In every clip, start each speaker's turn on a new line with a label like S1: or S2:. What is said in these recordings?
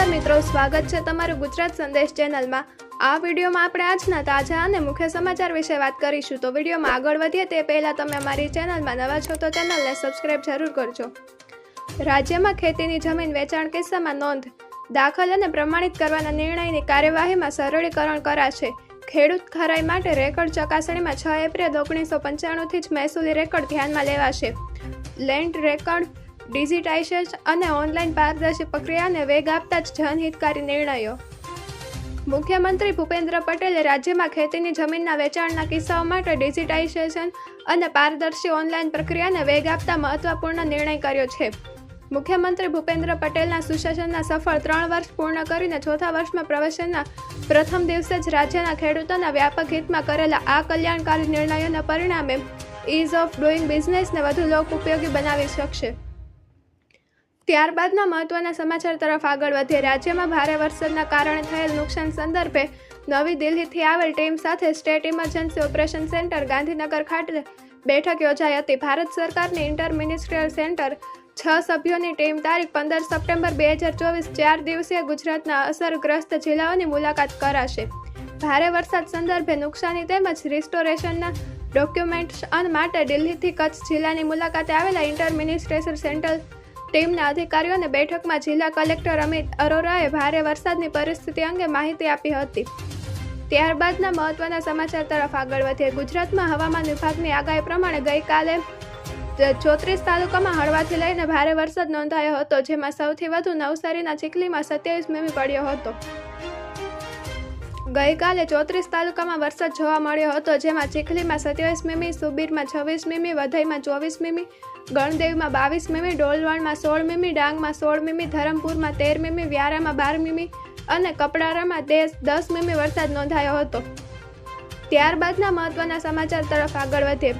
S1: નમસ્કાર મિત્રો, સ્વાગત છે તમારું ગુજરાત સંદેશ ચેનલમાં. આ વિડીયોમાં આપણે આજના તાજા અને મુખ્ય સમાચાર વિશે વાત કરીશું. તો વિડીયોમાં આગળ વધીએ તે પહેલાં તમે અમારી ચેનલમાં નવા છો તો ચેનલને સબસ્ક્રાઇબ જરૂર કરજો. રાજ્યમાં ખેતીની જમીન વેચાણ કિસ્સામાં નોંધ. દાખલ અને પ્રમાણિત કરવાના નિર્ણયની કાર્યવાહીમાં સરળીકરણ કરાશે. ખેડૂત ખરાઈ માટે રેકર્ડ ચકાસણીમાં છ એપ્રિલ ઓગણીસો પંચાણુંથી જ મહેસૂલી રેકર્ડ ધ્યાનમાં લેવાશે. લેન્ડ રેકર્ડ ડિજિટાઇઝેશન અને ઓનલાઈન પારદર્શી પ્રક્રિયાને વેગ આપતા જ જનહિતકારી નિર્ણયો. મુખ્યમંત્રી ભૂપેન્દ્ર પટેલે રાજ્યમાં ખેતીની જમીનના વેચાણના કિસ્સાઓ માટે ડિજિટાઇઝેશન અને પારદર્શી ઓનલાઈન પ્રક્રિયાને વેગ આપતા મહત્વપૂર્ણ નિર્ણય કર્યો છે. મુખ્યમંત્રી ભૂપેન્દ્ર પટેલના સુશાસનના સફળ ત્રણ વર્ષ પૂર્ણ કરીને ચોથા વર્ષમાં પ્રવેશનના પ્રથમ દિવસે જ રાજ્યના ખેડૂતોના વ્યાપક હિતમાં કરેલા આ કલ્યાણકારી નિર્ણયોના પરિણામે ઇઝ ઓફ ડુઈંગ બિઝનેસને વધુ લોક ઉપયોગી બનાવી શકશે. ત્યારબાદના મહત્વના સમાચાર તરફ આગળ વધીએ. રાજ્યમાં ભારે વરસાદના કારણે થયેલ નુકસાન સંદર્ભે નવી દિલ્હીથી આવેલ ટીમ સાથે state emergency operation centre Gandhinagar ખાતે બેઠક યોજાઈ હતી. ભારત સરકારની ઇન્ટર મિનિસ્ટ્રીયલ સેન્ટર છ સભ્યોની ટીમ તારીખ પંદર સપ્ટેમ્બર બે હજાર ચોવીસ ચાર દિવસીય ગુજરાતના અસરગ્રસ્ત જિલ્લાઓની મુલાકાત કરાશે. ભારે વરસાદ સંદર્ભે નુકસાની તેમજ રિસ્ટોરેશનના ડોક્યુમેન્ટ્સ માટે દિલ્હીથી કચ્છ જિલ્લાની મુલાકાતે આવેલા ઇન્ટર મિનિસ્ટ્રેશન સેન્ટર ટીમના અધિકારીઓને બેઠકમાં જિલ્લા કલેક્ટર અમિત અરોરાએ ભારે વરસાદની પરિસ્થિતિ અંગે માહિતી આપી હતી. ત્યારબાદના મહત્વના સમાચાર તરફ આગળ વધીએ. ગુજરાતમાં હવામાન વિભાગની આગાહી પ્રમાણે ગઈકાલે ચોત્રીસ તાલુકામાં હળવાથી લઈને ભારે વરસાદ નોંધાયો હતો, જેમાં સૌથી વધુ નવસારીના ચીખલીમાં સત્યાવીસ મીમી પડ્યો હતો. ગઈકાલે ચોત્રીસ તાલુકામાં વરસાદ જોવા મળ્યો હતો, જેમાં ચીખલીમાં સત્યાવીસ મીમી, સુબીરમાં છવ્વીસ મીમી, વધઈમાં ચોવીસ મીમી, ગણદેવમાં બાવીસ મીમી ડોલવણમાં સોળ મીમી, ડાંગમાં સોળ મીમી, ધરમપુરમાં તેર મીમી, વ્યારામાં બાર મીમી અને કપડારામાં દેશ દસ મીમી વરસાદ નોંધાયો હતો. ત્યારબાદના મહત્વના સમાચાર તરફ આગળ વધીએ.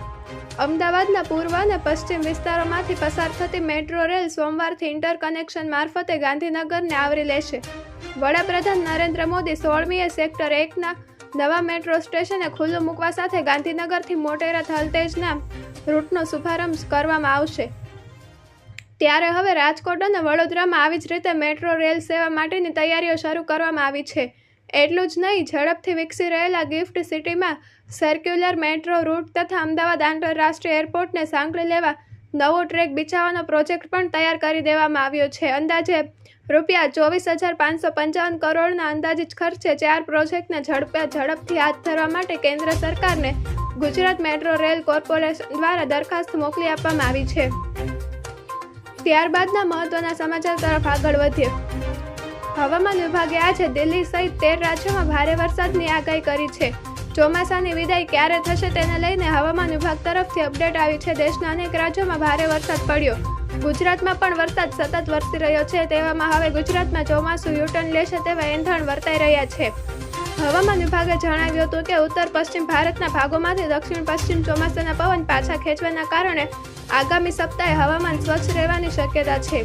S1: અમદાવાદના પૂર્વ અને પશ્ચિમ વિસ્તારોમાંથી પસાર થતી મેટ્રો રેલ સોમવારથી ઇન્ટરકનેક્શન મારફતે ગાંધીનગરને આવરી લેશે. વડાપ્રધાન નરેન્દ્ર મોદી સોળમીએ સેક્ટર એકના નવા મેટ્રો સ્ટેશને ખુલ્લું મૂકવા સાથે ગાંધીનગરથી મોટેરા થલતેજના રૂટનો શુભારંભ કરવામાં આવશે. ત્યારે હવે રાજકોટ અને વડોદરામાં આવી જ રીતે મેટ્રો રેલ સેવા માટેની તૈયારીઓ શરૂ કરવામાં આવી છે. એટલું જ નહીં, ઝડપથી વિકસી રહેલા ગિફ્ટ સિટીમાં સર્ક્યુલર મેટ્રો રૂટ તથા અમદાવાદ આંતરરાષ્ટ્રીય એરપોર્ટને સાંકળી લેવા નવો ટ્રેક બિછાવવાનો પ્રોજેક્ટ પણ તૈયાર કરી દેવામાં આવ્યો છે. અંદાજે રૂપિયા ચોવીસ હજાર પાંચસો પંચાવન કરોડના અંદાજિત ખર્ચે ચાર પ્રોજેક્ટને ઝડપે ઝડપથી હાથ ધરવા માટે કેન્દ્ર સરકારને ગુજરાત મેટ્રો રેલ કોર્પોરેશન દ્વારા દરખાસ્ત મોકલી આપવામાં આવી છે. ત્યારબાદના મહત્વના સમાચાર તરફ આગળ વધીએ. હવામાન વિભાગે આજે દિલ્હી સહિત તેર રાજ્યોમાં ભારે વરસાદની આગાહી કરી છે. ચોમાસાની વિદાય ક્યારે થશે તેને લઈને હવામાન વિભાગ તરફથી અપડેટ આવી છે. દેશના અનેક રાજ્યોમાં ભારે વરસાદ પડ્યો. ગુજરાતમાં પણ વરસાદ સતત વરસી રહ્યો છે તેવામાં હવે ગુજરાતમાં ચોમાસું યુટર્ન લેશે તેવા એંધણ વર્તાઈ રહ્યા છે. હવામાન વિભાગે જણાવ્યું હતું કે ઉત્તર પશ્ચિમ ભારતના ભાગોમાંથી દક્ષિણ પશ્ચિમ ચોમાસાના પવન પાછા ખેંચવાના કારણે આગામી સપ્તાહે હવામાન સ્વચ્છ રહેવાની શક્યતા છે.